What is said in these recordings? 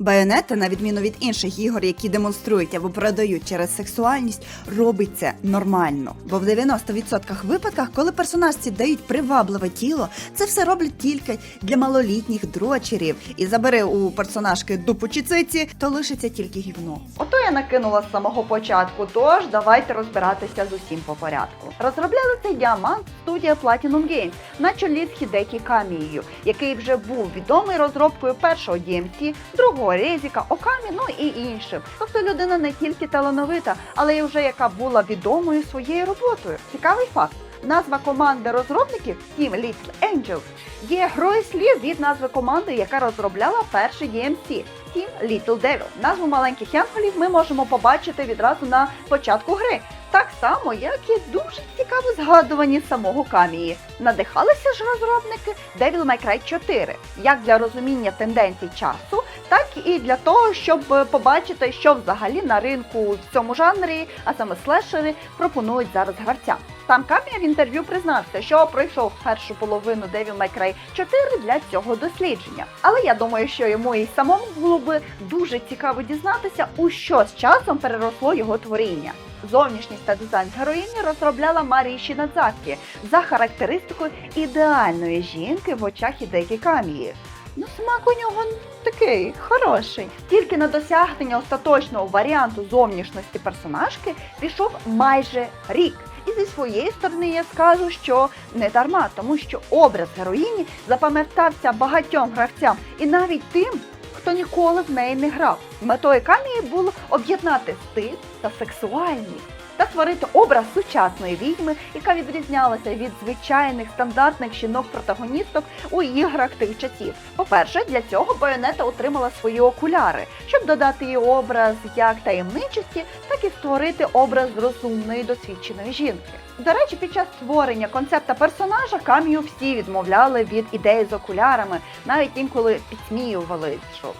Байонета, на відміну від інших ігор, які демонструють або продають через сексуальність, робить це нормально. Бо в 90% випадках, коли персонажці дають привабливе тіло, це все роблять тільки для малолітніх дрочерів. І забери у персонажки дупу чи циці, то лишиться тільки гівно. Ото я накинула з самого початку. Тож давайте розбиратися з усім по порядку. Розробляли цей діамант студія Platinum Games на чолі з Хідекі Камією, який вже був відомий розробкою першого DMC, другого Резіка, Окамі, ну і іншим. Тобто людина не тільки талановита, але й вже яка була відомою своєю роботою. Цікавий факт. Назва команди розробників Team Little Angels є грою слів від назви команди, яка розробляла перший DMC Team Little Devil. Назву маленьких янголів ми можемо побачити відразу на початку гри. Так само, як і дуже цікаво згадувані самого Камії. Надихалися ж розробники Devil May Cry 4, як для розуміння тенденцій часу, і для того, щоб е, побачити, що взагалі на ринку в цьому жанрі, а саме слешери, пропонують зараз гравцям. Сам Камія в інтерв'ю признався, що пройшов першу половину Devil May Cry 4 для цього дослідження. Але я думаю, що йому і самому було би дуже цікаво дізнатися, у що з часом переросло його творіння. Зовнішність та дизайн героїні розробляла Марії Шинадзакі за характеристикою ідеальної жінки в очах Ідекі Камії. Ну, смак у нього такий хороший. Тільки на досягнення остаточного варіанту зовнішності персонажки пішов майже рік. І зі своєї сторони я скажу, що не дарма, тому що образ героїні запам'ятався багатьом гравцям і навіть тим, хто ніколи в неї не грав. Метою камії було об'єднати стиль та сексуальність. Та створити образ сучасної відьми, яка відрізнялася від звичайних стандартних жінок-протагоністок у іграх тих часів. По-перше, для цього Байонета отримала свої окуляри, щоб додати їй образ як таємничості, так і створити образ розумної досвідченої жінки. До речі, під час створення концепта персонажа кам'ю всі відмовляли від ідеї з окулярами, навіть інколи підсміювали, що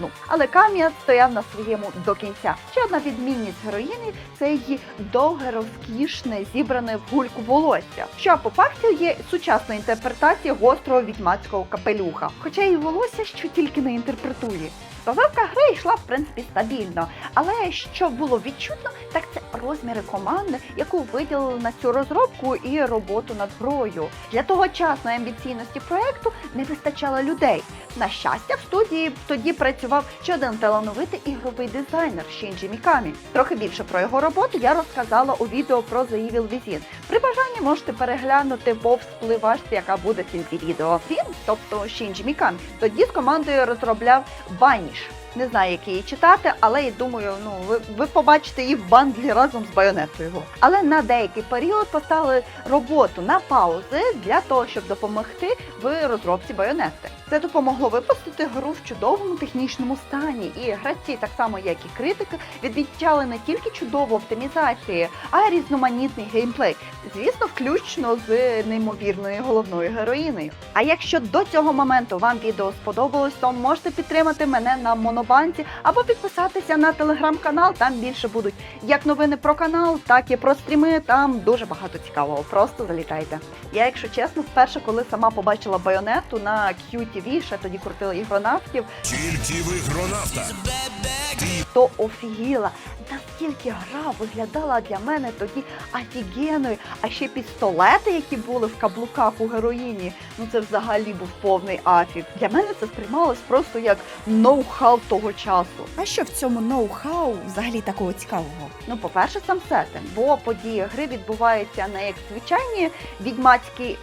Ну, але Камія стояв на своєму до кінця. Ще одна відмінність героїни це її довге, розкішне, зібране в гульку волосся, що по факту є сучасною інтерпретацією гострого відьмацького капелюха. Хоча і волосся що тільки не інтерпретує. Розробка гри йшла в принципі стабільно, але що було відчутно, так це розміри команди, яку виділили на цю розробку і роботу над грою. Для тогочасної амбіційності проекту не вистачало людей. На щастя, в студії тоді працював ще один талановитий ігровий дизайнер Шінджі Мікамі. Трохи більше про його роботу я розказала у відео про The Evil Within. При бажанні можете переглянути в впливашці, яка буде в кінці відео. Він, тобто Шінджі Мікамі, тоді з командою розробляв Баніш. Не знаю, як її читати, але я думаю, ну ви, ви побачите її в бандлі разом з байонетою. Але на деякий період поставили роботу на паузи для того, щоб допомогти в розробці байонети. Це допомогло випустити гру в чудовому технічному стані, і гравці, так само як і критики, відмічали не тільки чудову оптимізацію, а й різноманітний геймплей. Звісно, включно з неймовірною головною героїною. А якщо до цього моменту вам відео сподобалось, то можете підтримати мене на монобанці або підписатися на телеграм-канал. Там більше будуть як новини про канал, так і про стріми. Там дуже багато цікавого. Просто залітайте. Я, якщо чесно, вперше, коли сама побачила байонету на QTV, ще тоді крутили ігронавтів, Тільки в ігронавта. то офігіла. Наскільки гра виглядала для мене тоді офігенною, а ще пістолети, які були в каблуках у героїні, ну це взагалі був повний афіг. Для мене це сприймалось просто як ноу-хау того часу. А що в цьому ноу-хау взагалі такого цікавого? Ну, по-перше, сам сеттинг, бо події гри відбуваються не як звичайні відьмацькі.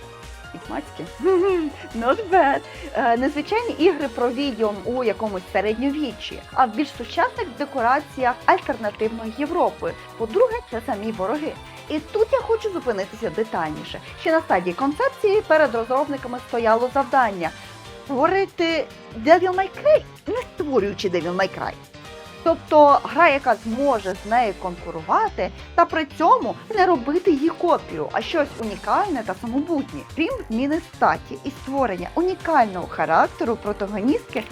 Відьмацькі? Not bad. Е, Незвичайні ігри про відьом у якомусь середньовіччі, а в більш сучасних декораціях альтернативної Європи. По-друге, це самі вороги. І тут я хочу зупинитися детальніше. Ще на стадії концепції перед розробниками стояло завдання створити Devil May Cry, не створюючи Devil May Cry. Тобто гра, яка зможе з нею конкурувати, та при цьому не робити її копію, а щось унікальне та самобутнє. Крім зміни статі і створення унікального характеру протагоністки,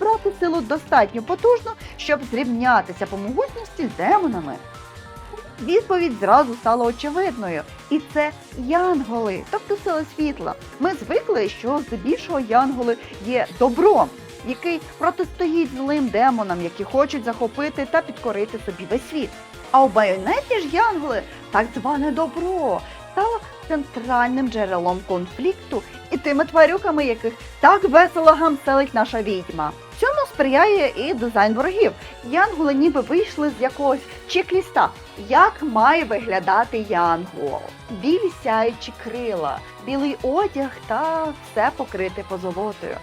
брати силу достатньо потужно, щоб зрівнятися по могутності з демонами. Відповідь зразу стала очевидною, і це янголи, тобто сили світла. Ми звикли, що здебільшого янголи є добром. Який протистоїть злим демонам, які хочуть захопити та підкорити собі весь світ. А у байонеті ж янголи, так зване добро, стало центральним джерелом конфлікту і тими тварюками, яких так весело гамселить наша відьма. Цьому сприяє і дизайн ворогів. Янголи ніби вийшли з якогось чек-ліста. Як має виглядати янгол? Білі сяючі крила, білий одяг та все покрите позолотою.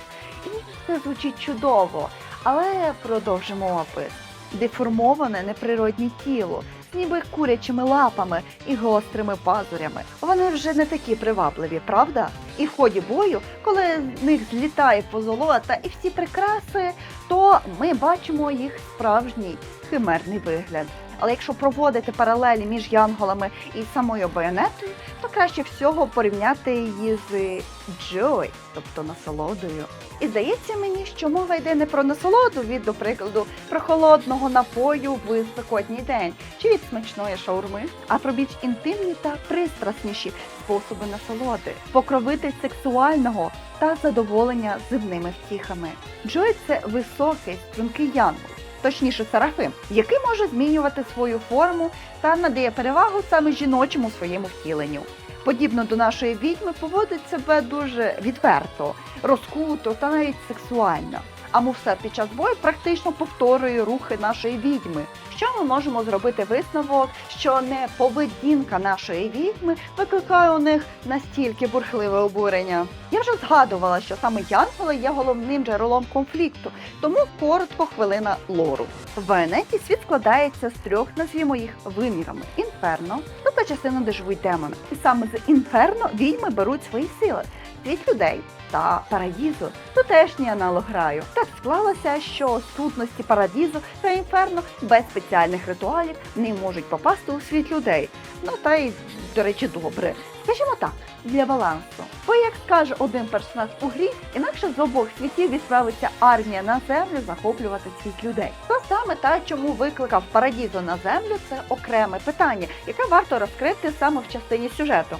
Все звучить чудово, але продовжимо опис. Деформоване неприродне тіло з ніби курячими лапами і гострими пазурями. Вони вже не такі привабливі, правда? І в ході бою, коли з них злітає позолота і всі прикраси, то ми бачимо їх справжній химерний вигляд. Але якщо проводити паралелі між янголами і самою байонетою, то краще всього порівняти її з Джой, тобто насолодою. І здається мені, що мова йде не про насолоду від, до прикладу, прохолодного напою в спекотній день чи від смачної шаурми, а про більш інтимні та пристрасніші способи насолоди, покровити сексуального та задоволення земними втіхами. Джой це високий, стрункий янгол, точніше серафим, який може змінювати свою форму та надає перевагу саме жіночому своєму втіленню. Подібно до нашої відьми, поводить себе дуже відверто, розкуто та навіть сексуально. А мувсет під час бою практично повторює рухи нашої відьми. Що ми можемо зробити висновок, що не поведінка нашої відьми викликає у них настільки бурхливе обурення. Я вже згадувала, що саме янголи є головним джерелом конфлікту, тому коротко хвилина лору. В Байонеті світ складається з трьох, назвімо їх вимірами: інферно, тобто частина, де живуть демони. І саме з інферно відьми беруть свої сили. Світ людей та парадізу тутешній аналог раю. Так склалося, що сутності парадізу та інферно без спеціальних ритуалів не можуть попасти у світ людей. Ну та й, до речі, добре. Скажімо так, для балансу. Бо як скаже один персонаж у грі, інакше з обох світів відправиться армія на землю захоплювати світ людей. То саме те, чому викликав парадізу на землю, це окреме питання, яке варто розкрити саме в частині сюжету.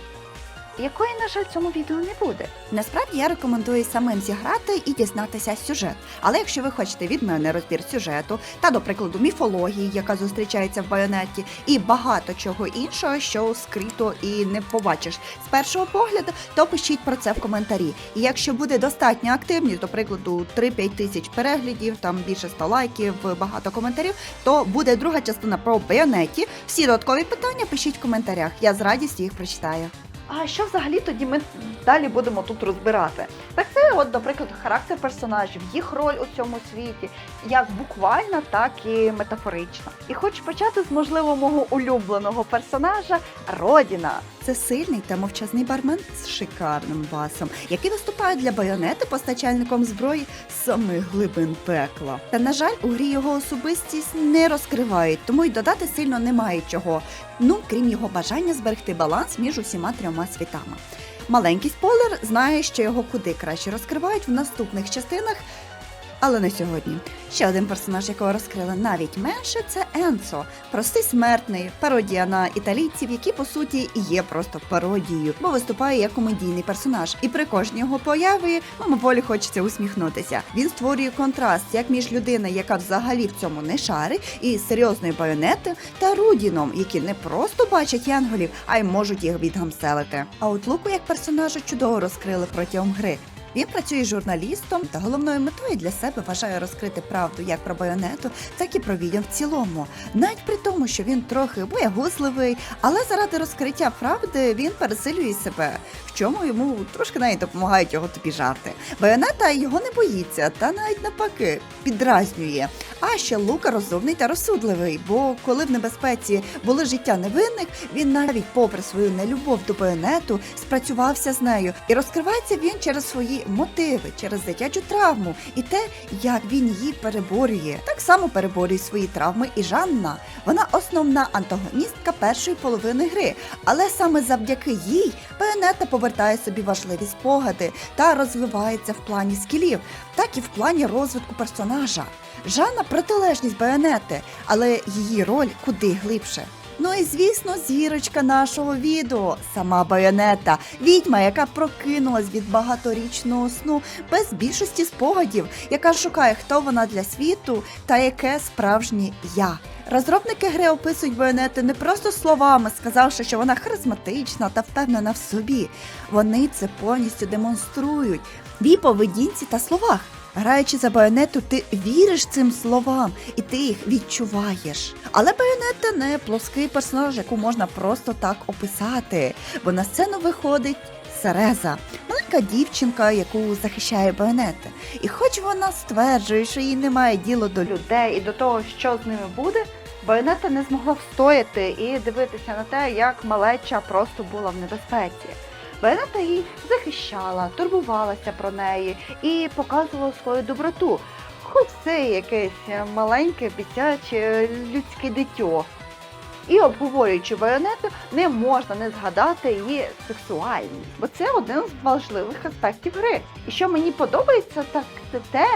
Якої, на жаль, цьому відео не буде. Насправді я рекомендую самим зіграти і дізнатися сюжет. Але якщо ви хочете від мене розбір сюжету та, до прикладу, міфології, яка зустрічається в байонеті, і багато чого іншого, що скрито і не побачиш з першого погляду, то пишіть про це в коментарі. І якщо буде достатньо активність, до прикладу, 3-5 тисяч переглядів, там більше 100 лайків, багато коментарів, то буде друга частина про байонеті. Всі додаткові питання пишіть в коментарях. Я з радістю їх прочитаю. А що взагалі тоді ми далі будемо тут розбирати? Так це, от, наприклад, характер персонажів, їх роль у цьому світі, як буквальна, так і метафорична. І хочу почати з можливо мого улюбленого персонажа Родіна. Це сильний та мовчазний бармен з шикарним басом, який виступає для байонети постачальником зброї самих глибин пекла. Та на жаль, у грі його особистість не розкривають, тому й додати сильно немає чого. Ну крім його бажання зберегти баланс між усіма трьома світами. Маленький спойлер знає, що його куди краще розкривають в наступних частинах. Але не сьогодні. Ще один персонаж, якого розкрили навіть менше, це Енцо, простий смертний, пародія на італійців, які по суті є просто пародією, бо виступає як комедійний персонаж. І при кожній його появі мимоволі хочеться усміхнутися. Він створює контраст як між людиною, яка взагалі в цьому не шарить, і серйозною байонети, та Рудіном, які не просто бачать янголів, а й можуть їх відгамселити. А от Луку як персонажа чудово розкрили протягом гри. Він працює журналістом та головною метою для себе вважає розкрити правду як про байонету, так і про відьом в цілому. Навіть при тому, що він трохи боягузливий, але заради розкриття правди він пересилює себе, в чому йому трошки навіть допомагають його тобі жарти. Байонета його не боїться, та навіть навпаки підразнює. А ще Лука розумний та розсудливий, бо коли в небезпеці було життя невинних, він навіть попри свою нелюбов до байонету спрацювався з нею і розкривається він через свої мотиви, через дитячу травму і те, як він її переборює. Так само переборює свої травми і Жанна. Вона основна антагоністка першої половини гри, але саме завдяки їй байонета повертає собі важливі спогади та розвивається в плані скілів, так і в плані розвитку персонажа. Жанна протилежність байонети, але її роль куди глибше. Ну і звісно, зірочка нашого відео, сама Байонета, відьма, яка прокинулась від багаторічного сну без більшості спогадів, яка шукає, хто вона для світу та яке справжнє я. Розробники гри описують Байонету не просто словами, сказавши, що вона харизматична та впевнена в собі. Вони це повністю демонструють в її поведінці та словах. Граючи за байонету, ти віриш цим словам і ти їх відчуваєш. Але байонета не плоский персонаж, яку можна просто так описати, бо на сцену виходить Сереза, маленька дівчинка, яку захищає байонета. І хоч вона стверджує, що їй немає діла до людей і до того, що з ними буде, Байонета не змогла встояти і дивитися на те, як малеча просто була в небезпеці. Байонета її захищала, турбувалася про неї і показувала свою доброту. Хоч це якесь маленьке, дитяче, людське дитьо. І обговорюючи байонету, не можна не згадати її сексуальність, бо це один з важливих аспектів гри. І що мені подобається, так це те,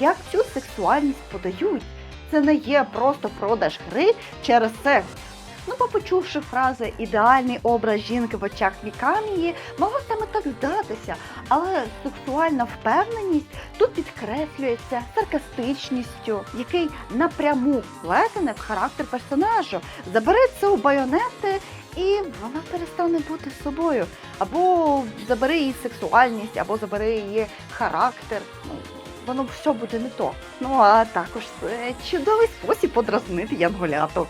як цю сексуальність подають. Це не є просто продаж гри через секс. Ну, бо почувши фрази ідеальний образ жінки в очах Мікамії, могло саме так здатися, але сексуальна впевненість тут підкреслюється саркастичністю, який напряму вплетене в характер персонажу. Забере це у байонети, і вона перестане бути собою. Або забере її сексуальність, або забере її характер. Ну, воно все буде не то. Ну а також це чудовий спосіб подразнити янголяток.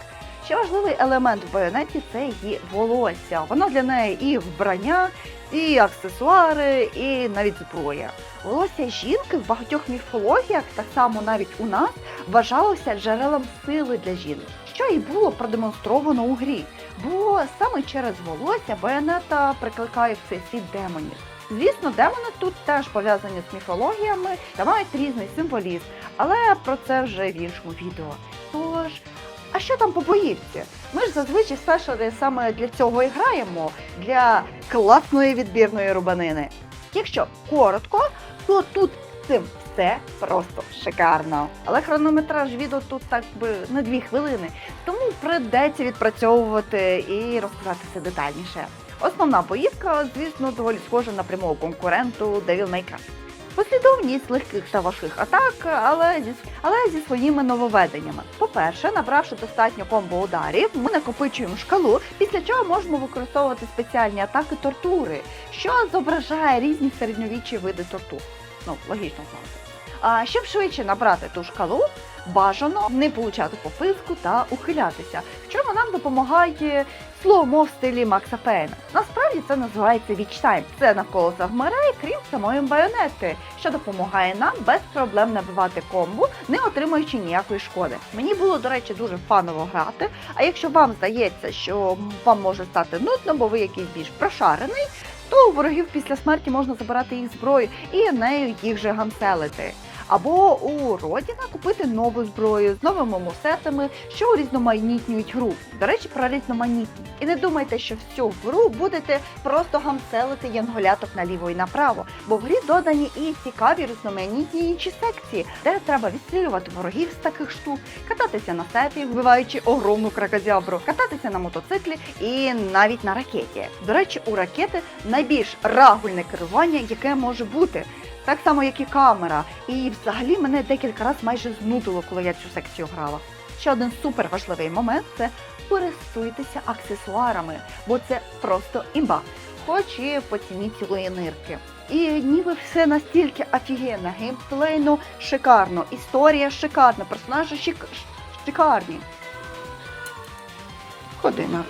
Ще важливий елемент в байонеті це її волосся. Воно для неї і вбрання, і аксесуари, і навіть зброя. Волосся жінки в багатьох міфологіях, так само навіть у нас, вважалося джерелом сили для жінки, що і було продемонстровано у грі. Бо саме через волосся байонета прикликає в цей світ демонів. Звісно, демони тут теж пов'язані з міфологіями та мають різний символізм, але про це вже в іншому відео. Тож, а що там по боївці? Ми ж зазвичай спешери саме для цього і граємо, для класної відбірної рубанини. Якщо коротко, то тут цим все просто шикарно. Але хронометраж відео тут так би на дві хвилини, тому придеться відпрацьовувати і розказати все детальніше. Основна боївка, звісно, доволі схожа на прямого конкуренту Devil May Cry. Послідовність легких та важких атак, але зі, але зі своїми нововведеннями. По-перше, набравши достатньо комбо ударів, ми накопичуємо шкалу, після чого можемо використовувати спеціальні атаки тортури, що зображає різні середньовічні види тортур. Ну, логічно знати. А щоб швидше набрати ту шкалу, бажано не получати пописку та ухилятися, в чому нам допомагає слоумо в стилі Макса Пейна. Насправді це називається вічтайм. Це навколо завмирає, крім самої байонети, що допомагає нам без проблем набивати комбо, не отримуючи ніякої шкоди. Мені було, до речі, дуже фаново грати. А якщо вам здається, що вам може стати нудно, бо ви якийсь більш прошарений, то у ворогів після смерті можна забирати їх зброю і нею їх же гамселити. Або у Родіна купити нову зброю з новими мусетами, що урізноманітнюють гру. До речі, про різноманітність. І не думайте, що всю гру будете просто гамселити янголяток наліво і направо, бо в грі додані і цікаві різноманітні інші секції, де треба відстрілювати ворогів з таких штук, кататися на сепі, вбиваючи огромну кракозябру, кататися на мотоциклі і навіть на ракеті. До речі, у ракети найбільш рагульне керування, яке може бути. Так само, як і камера. І взагалі мене декілька разів майже знудило, коли я цю секцію грала. Ще один супер важливий момент це користуйтеся аксесуарами, бо це просто імба, хоч і по ціні цілої нирки. І ніби все настільки офігенно, геймплей, ну шикарно, історія шикарна, персонажі шик... шикарні. Ходи на.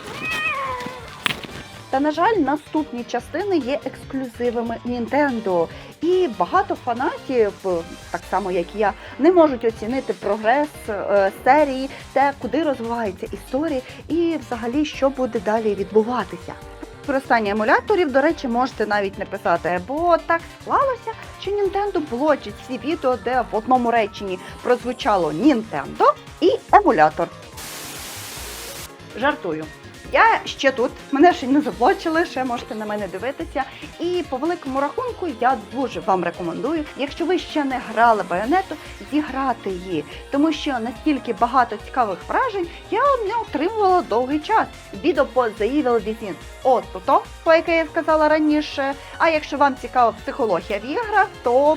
Та на жаль, наступні частини є ексклюзивами Nintendo. І багато фанатів, так само як і я, не можуть оцінити прогрес е, серії, те, куди розвивається історія, і взагалі що буде далі відбуватися. Використання емуляторів, до речі, можете навіть не писати, бо так склалося, що Nintendo блочить всі відео, де в одному реченні прозвучало Nintendo і емулятор. Жартую. Я ще тут, мене ще не заблочили, ще можете на мене дивитися. І по великому рахунку я дуже вам рекомендую, якщо ви ще не грали байонету, зіграти її, тому що настільки багато цікавих вражень я не отримувала довгий час. Відео по The Evil Within от то, про яке я сказала раніше. А якщо вам цікава психологія в іграх, то